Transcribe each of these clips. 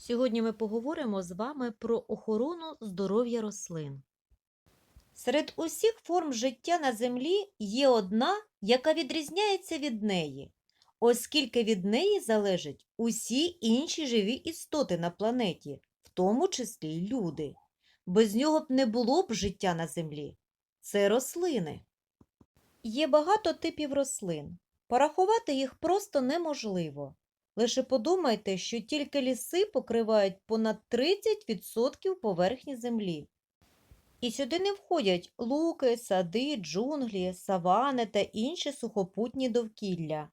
Сьогодні ми поговоримо з вами про охорону здоров'я рослин. Серед усіх форм життя на землі є одна, яка відрізняється від неї, оскільки від неї залежать усі інші живі істоти на планеті, в тому числі люди. Без нього б не було б життя на землі. Це рослини. Є багато типів рослин. Порахувати їх просто неможливо. Лише подумайте, що тільки ліси покривають понад 30% поверхні землі. І сюди не входять луки, сади, джунглі, савани та інші сухопутні довкілля.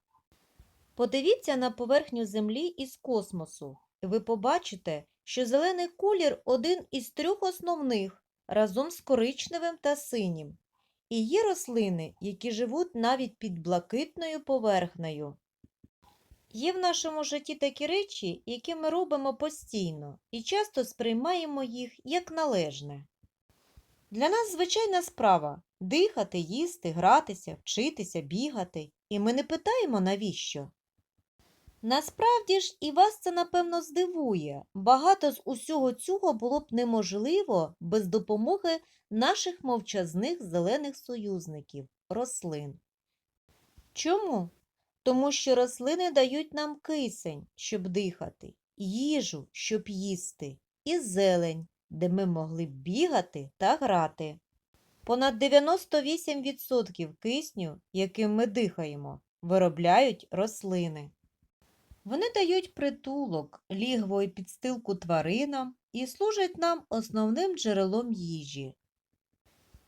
Подивіться на поверхню землі із космосу, і ви побачите, що зелений колір один із трьох основних разом з коричневим та синім. І є рослини, які живуть навіть під блакитною поверхнею. Є в нашому житті такі речі, які ми робимо постійно і часто сприймаємо їх як належне. Для нас звичайна справа дихати, їсти, гратися, вчитися, бігати, і ми не питаємо навіщо. Насправді ж і вас це напевно здивує. Багато з усього цього було б неможливо без допомоги наших мовчазних зелених союзників рослин. Чому? Тому що рослини дають нам кисень, щоб дихати, їжу, щоб їсти, і зелень, де ми могли б бігати та грати. Понад 98% кисню, яким ми дихаємо, виробляють рослини. Вони дають притулок, лігво і підстилку тваринам і служать нам основним джерелом їжі.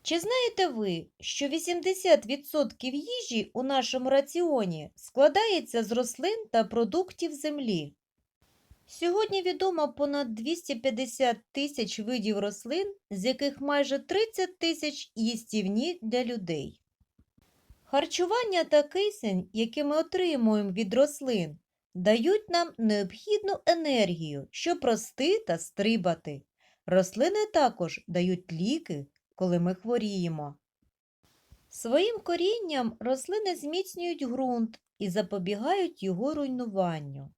Чи знаєте ви, що 80% їжі у нашому раціоні складається з рослин та продуктів землі? Сьогодні відомо понад 250 тисяч видів рослин, з яких майже 30 тисяч їстівні для людей. Харчування та кисень, які ми отримуємо від рослин, дають нам необхідну енергію, щоб рости та стрибати. Рослини також дають ліки, коли ми хворіємо. Своїм корінням рослини зміцнюють ґрунт і запобігають його руйнуванню.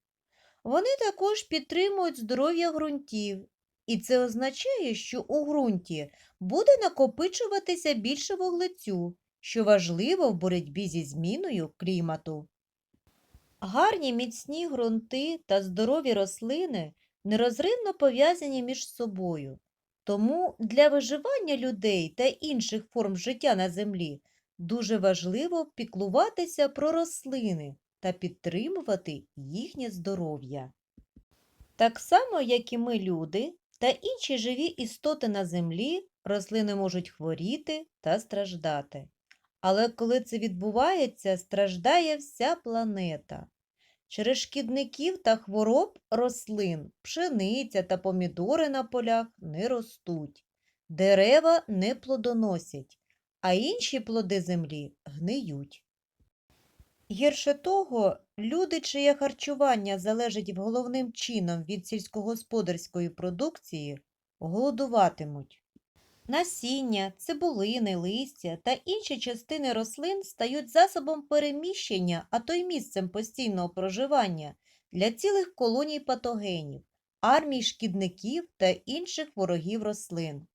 Вони також підтримують здоров'я ґрунтів, і це означає, що у ґрунті буде накопичуватися більше вуглецю, що важливо в боротьбі зі зміною клімату. Гарні міцні ґрунти та здорові рослини нерозривно пов'язані між собою. Тому для виживання людей та інших форм життя на землі дуже важливо піклуватися про рослини та підтримувати їхнє здоров'я. Так само, як і ми, люди та інші живі істоти на землі, рослини можуть хворіти та страждати. Але коли це відбувається, страждає вся планета. Через шкідників та хвороб рослин пшениця та помідори на полях не ростуть, дерева не плодоносять, а інші плоди землі гниють. Гірше того, люди, чиє харчування залежить головним чином від сільськогосподарської продукції, голодуватимуть. Насіння, цибулини, листя та інші частини рослин стають засобом переміщення, а то й місцем постійного проживання для цілих колоній патогенів, армій шкідників та інших ворогів рослин.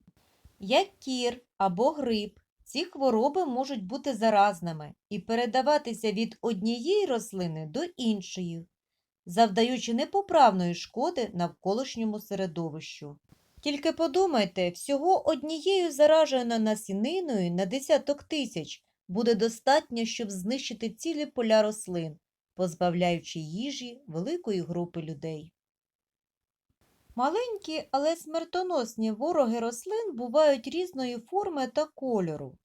Як кір або грип, ці хвороби можуть бути заразними і передаватися від однієї рослини до іншої, завдаючи непоправної шкоди навколишньому середовищу. Тільки подумайте, всього однією зараженою насіниною на десяток тисяч буде достатньо, щоб знищити цілі поля рослин, позбавляючи їжі великої групи людей. Маленькі, але смертоносні вороги рослин бувають різної форми та кольору.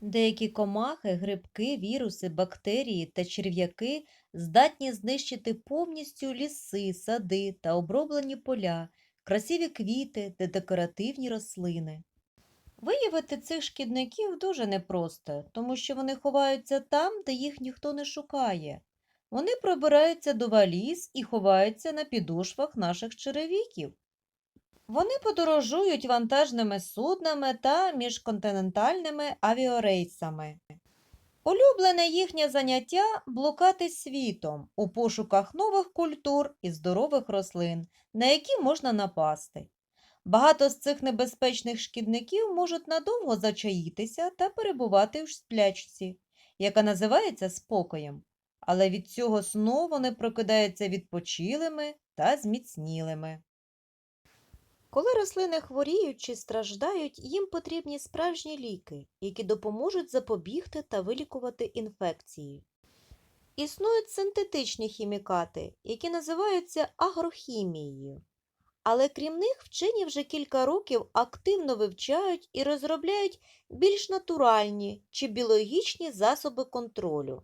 Деякі комахи, грибки, віруси, бактерії та черв'яки здатні знищити повністю ліси, сади та оброблені поля, красиві квіти та декоративні рослини. Виявити цих шкідників дуже непросто, тому що вони ховаються там, де їх ніхто не шукає. Вони пробираються до валіз і ховаються на підошвах наших черевиків. Вони подорожують вантажними суднами та міжконтинентальними авіарейсами. Улюблене їхнє заняття блукати світом у пошуках нових культур і здорових рослин, на які можна напасти. Багато з цих небезпечних шкідників можуть надовго зачаїтися та перебувати в сплячці, яка називається спокоєм, але від цього сну вони прокидаються відпочилими та зміцнілими. Коли рослини хворіють чи страждають, їм потрібні справжні ліки, які допоможуть запобігти та вилікувати інфекції. Існують синтетичні хімікати, які називаються агрохімією. Але крім них, вчені вже кілька років активно вивчають і розробляють більш натуральні чи біологічні засоби контролю.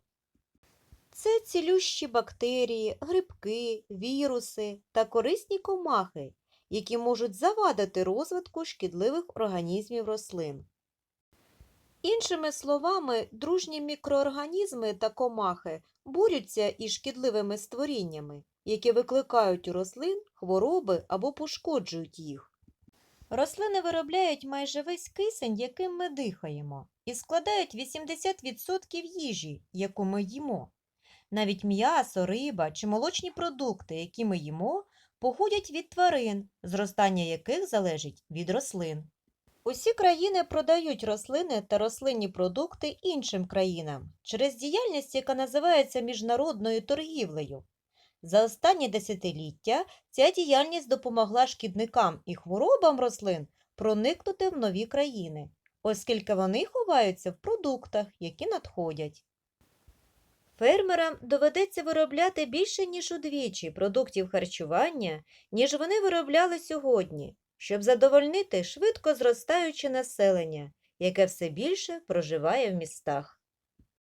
Це цілющі бактерії, грибки, віруси та корисні комахи, які можуть завадити розвитку шкідливих організмів рослин. Іншими словами, дружні мікроорганізми та комахи борються із шкідливими створіннями, які викликають у рослин хвороби або пошкоджують їх. Рослини виробляють майже весь кисень, яким ми дихаємо, і складають 80% їжі, яку ми їмо. Навіть м'ясо, риба чи молочні продукти, які ми їмо, походять від тварин, зростання яких залежить від рослин. Усі країни продають рослини та рослинні продукти іншим країнам через діяльність, яка називається міжнародною торгівлею. За останні десятиліття ця діяльність допомогла шкідникам і хворобам рослин проникнути в нові країни, оскільки вони ховаються в продуктах, які надходять. Фермерам доведеться виробляти більше, ніж удвічі продуктів харчування, ніж вони виробляли сьогодні, щоб задовольнити швидко зростаюче населення, яке все більше проживає в містах.